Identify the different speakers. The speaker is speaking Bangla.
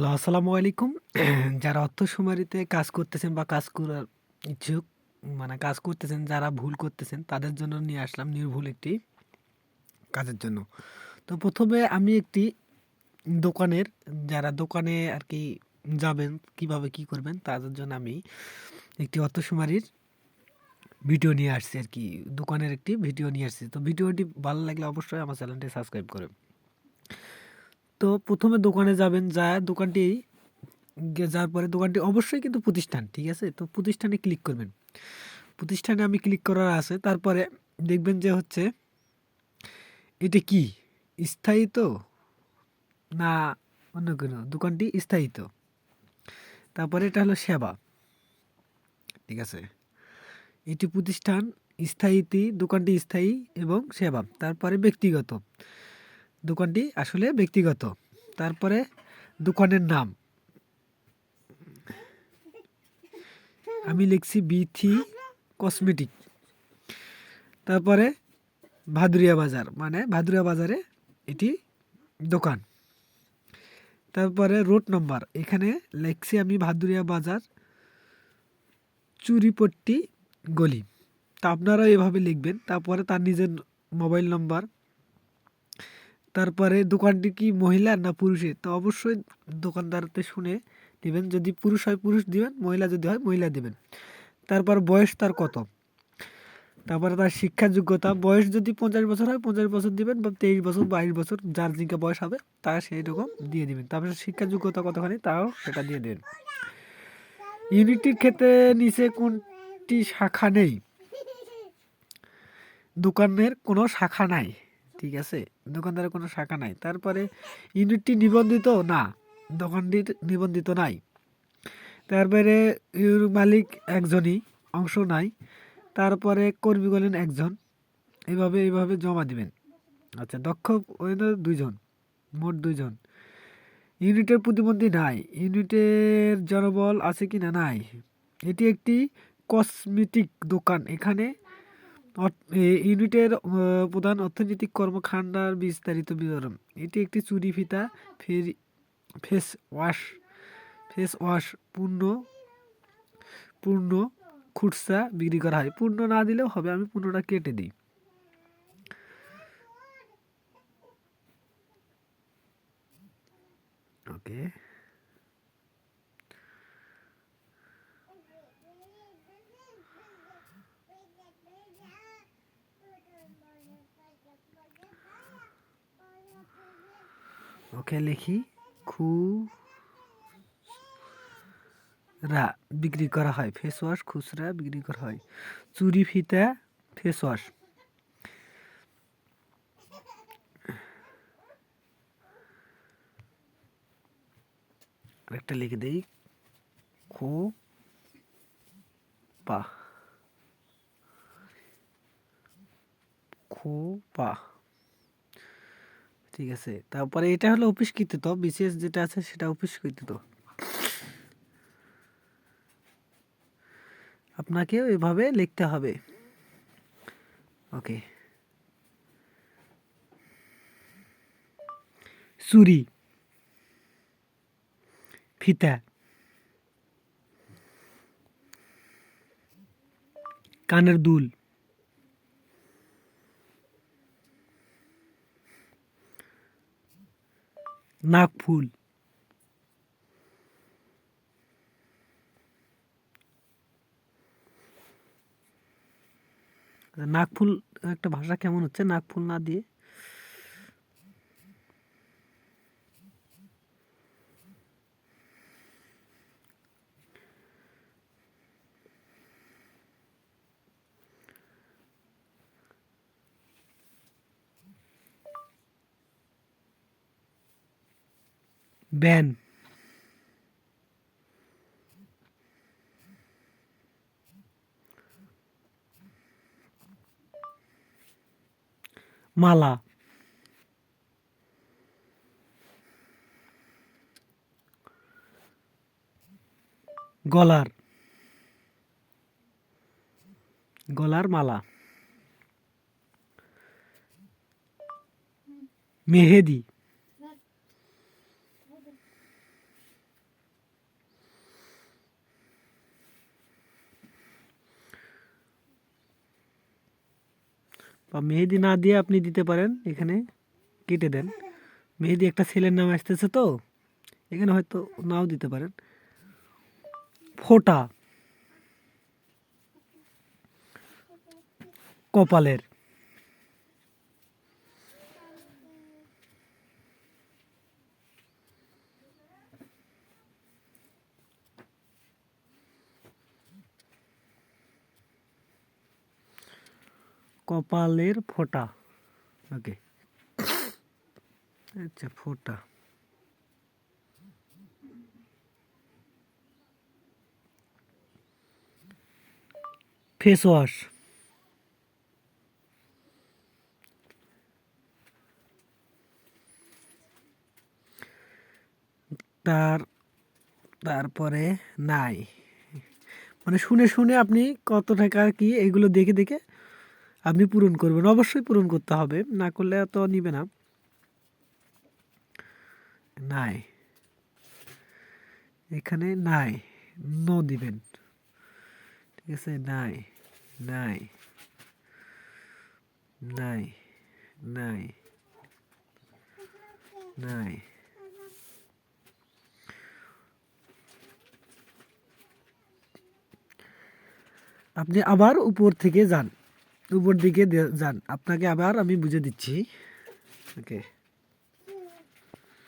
Speaker 1: হ্যালো, আসসালামু আলাইকুম। যারা অর্থ সুমারিতে কাজ করতেছেন বা কাজ করার ইচ্ছুক মানে কাজ করতেছেন, যারা ভুল করতেছেন, তাদের জন্য নিয়ে আসলাম নির্ভুল একটি কাজের জন্য। তো প্রথমে আমি একটি দোকানের, যারা দোকানে আর কি যাবেন, কীভাবে কি করবেন, তাদের জন্য আমি একটি অর্থ সুমারির ভিডিও নিয়ে আসছি আর কি। দোকানের একটি ভিডিও নিয়ে আসছি। তো ভিডিওটি ভালো লাগলে অবশ্যই আমার চ্যানেলটি সাবস্ক্রাইব করবেন তো প্রথমে দোকানে যাবেন যা দোকানটি যাওয়ার পরে দোকানটি অবশ্যই কিন্তু প্রতিষ্ঠান, ঠিক আছে? তো প্রতিষ্ঠানে ক্লিক করবেন। প্রতিষ্ঠানে আমি ক্লিক করার আছে, তারপরে দেখবেন যে হচ্ছে, এটা কি? স্থায়ী তো? না, অন্য কোনো। দোকানটি স্থায়ী তো? তারপরে এটা হলো সেবা, ঠিক আছে? এটি প্রতিষ্ঠান, স্থায়ীতি, দোকানটি স্থায়ী এবং সেবা। তারপরে ব্যক্তিগত। দোকানটি আসলে ব্যক্তিগত। তারপরে দোকানের নাম। আমি লিখছি বিথি কসমেটিক তারপরে ভাদুরিয়া বাজার মানে ভাদুরিয়া বাজারে এটি দোকান। তারপরে রোড নম্বর, এখানে লিখছি আমি ভাদুরিয়া বাজার চুরিপট্টি গলি। তা আপনারাও এভাবে লিখবেন, তারপরে তার নিজের মোবাইল নম্বর তারপরে দোকানটি কি মহিলা না পুরুষের? তো অবশ্যই দোকানদারতে শুনে দিবেন যদি পুরুষ হয় পুরুষ দিবেন, মহিলা যদি হয় মহিলা দিবেন। তারপর বয়স তার কত? তারপরে তার শিক্ষা যোগ্যতা, বয়স যদি পঞ্চাশ বছর হয়, পঞ্চাশ বছর দিবেন বা তেইশ বছর, বাইশ বছর, যার জিজ্ঞা বয়স হবে, তা সেই রকম দিয়ে দিবেন। তারপরে শিক্ষা যোগ্যতা কতখানি, তাও সেটা দিয়ে দেবেন। ইউনিটির ক্ষেত্রে নিচে কোনটি শাখা নেই? দোকানের কোনো শাখা নাই। ঠিক আছে, দোকানদারের কোনো শাখা নাই। তারপরে ইউনিটটি নিবন্ধিত? না দোকানটির নিবন্ধিত নাই। তারপরে মালিক একজনই, অংশ নাই। তারপরে কর্মী বলেন একজন। এইভাবে এইভাবে জমা দিবেন। আচ্ছা দক্ষ দুইজন, মোট দুইজন। ইউনিটের প্রতিবন্ধী নাই। ইউনিটের জনবল আছে কি না নাই? এটি একটি কসমেটিক দোকান। এখানে ইউনিটের প্রধান অর্থনৈতিক কর্মকাণ্ডার বিস্তারিত বিবরণ। এটি একটি চুরি ফিতা, ফেরি, ফেস ওয়াশ ফেস ওয়াশ পূর্ণ পূর্ণ খুচরা বিক্রি করা হয়। পূর্ণ না দিলেও হবে, আমি পূর্ণটা কেটে দিই। ওকে। ওকে লিখি খু রা, বিক্রি করা হয়। ফেস ওয়াশ খুচরা বিক্রি করা হয়। চুরি ফিতা ফেস ওয়াশ আরেকটা লিখে দেই। খো পা। খোপা ঠিক আছে। তারপরে এটা হলো অফিস কৃতিত্ব বিশেষ যেটা আছে সেটা অফিস কৃতিত্ব আপনাকেও এভাবে লিখতে হবে। ওকে। চুরি। ফিতা। কানের দুল। নাকফুল নাকফুল একটা ভাষা কেমন হচ্ছে? নাকফুল না দিয়ে? ব্যান। মালা। গলার। গলার মালা। মেহেদি। বা মেহেদি না দিয়ে আপনি দিতে পারেন, এখানে কেটে দেন। মেহেদি একটা ছেলের নাম আসতেছে তো, এখানে হয়তো নাও দিতে পারেন। ফোটা। কপালের। কপালের ফোঁটা। ওকে। আচ্ছা ফোঁটা। Face wash. তার, তারপরে নাই। মানে শুনে শুনে আপনি কত টাকা কি এগুলো দেখে দেখে আপনি পূরণ করবেন, অবশ্যই পূরণ করতে হবে, না করলে তো নিবে না। নাই। এখানে নাই নো দিবেন। ঠিক আছে? নাই নাই নাই নাই নাই। আপনি আবার উপর থেকে যান। উপর দিকে যান। আপনাকে আবার আমি বুঝে দিচ্ছি। ওকে